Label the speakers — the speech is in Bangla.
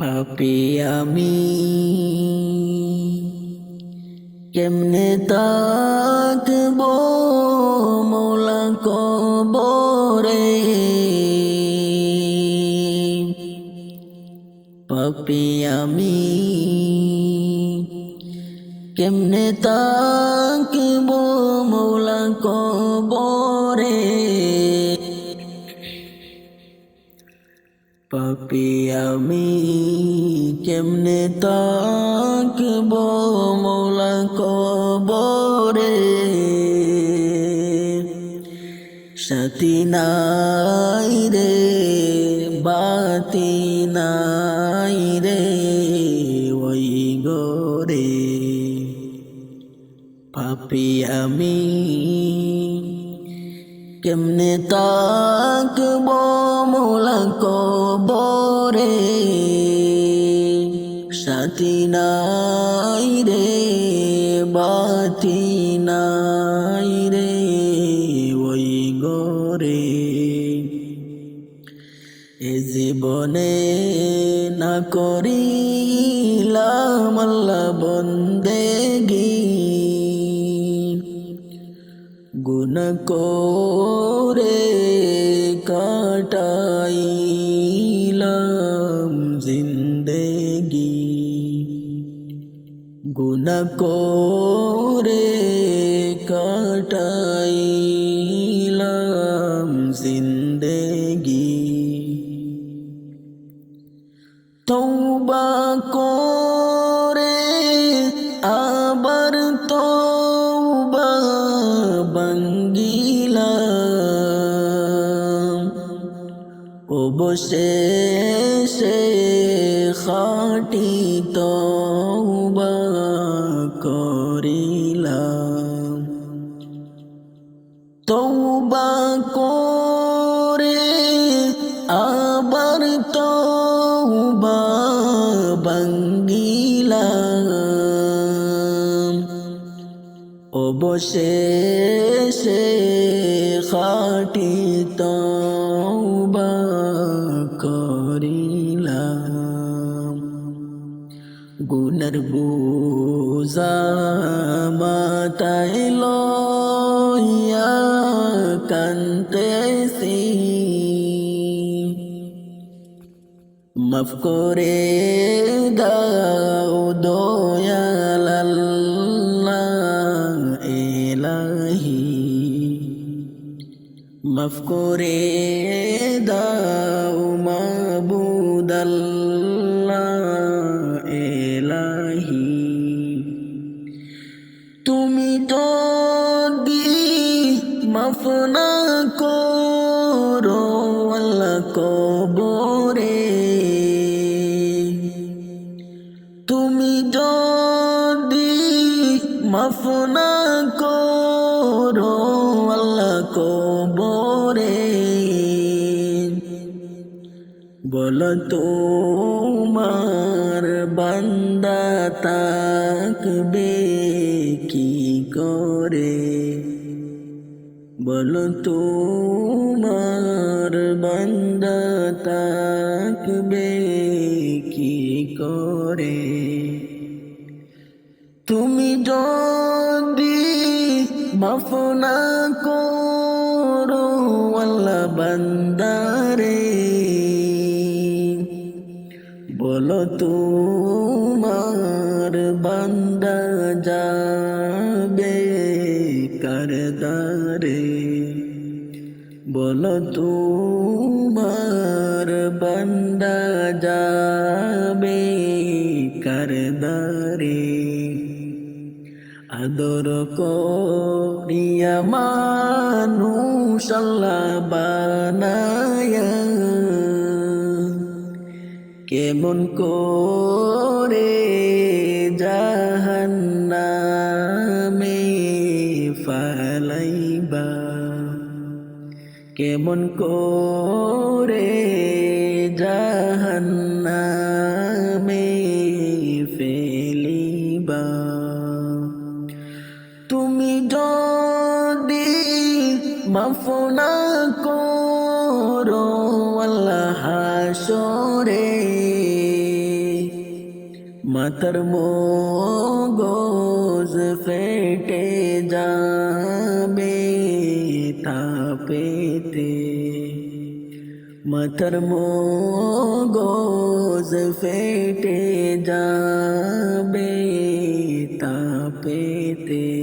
Speaker 1: পাপি আমি। কেমনে তাকব মৌলা কবরে? পাপি আমি। কেমনে তাকব মৌলা কবরে? পাপি আমি কেমনে তাকব মৌলা কবরে? সাথী নাই রে, বাতি নাই রে, ওই গোরে পাপি আমি কেমনে তাকব মোলা কবরে? সাথী নাই রে, বাতি নাই রে, ওই গরে। এ জীবনে না করিলাম আল্লাহ বন্দেগী। গুণ করে কাটাইলাম জিন্দেগি। গুণ করে কাটাইলাম জিন্দেগি। তৌবা অবশেষে খাটি তৌবা করিলাম। তৌবা করে আবার খাটি তৌবা গুণর বুজা মাতায় লইয়া কান্তেছি মাফ করে দাও দয়াল আল্লাহ এলাহি। মাফ করে দাও মাবুদ আল্লাহ এলাহি তুমি তো দি মাফ না করো কবরে। তুমি যদি মাফ না করো আল্লাহ কবরে। বল তোমার বান্দা তাকবে কি করে? বল তোমার বান্দা তাকবে কি করে? তুমি যদি মাফ না করো, আল্লাহ বান্দারে বলো তোমার বান্দা যাবে করদারে। বলো তোমার বান্দা যাবে করদারে। আদর করিয়া মানুষ আল্লাহ কেমন করে জাহান্নামে ফালাইবা? কেমন করে জাহান্নামে ফেলিবা? তুমি যদি মাফ না করো আল্লাহ মাথার মগজ ফেটে যাবে তাপেতে মাথার মগজ ফেটে যাবে তাপেতে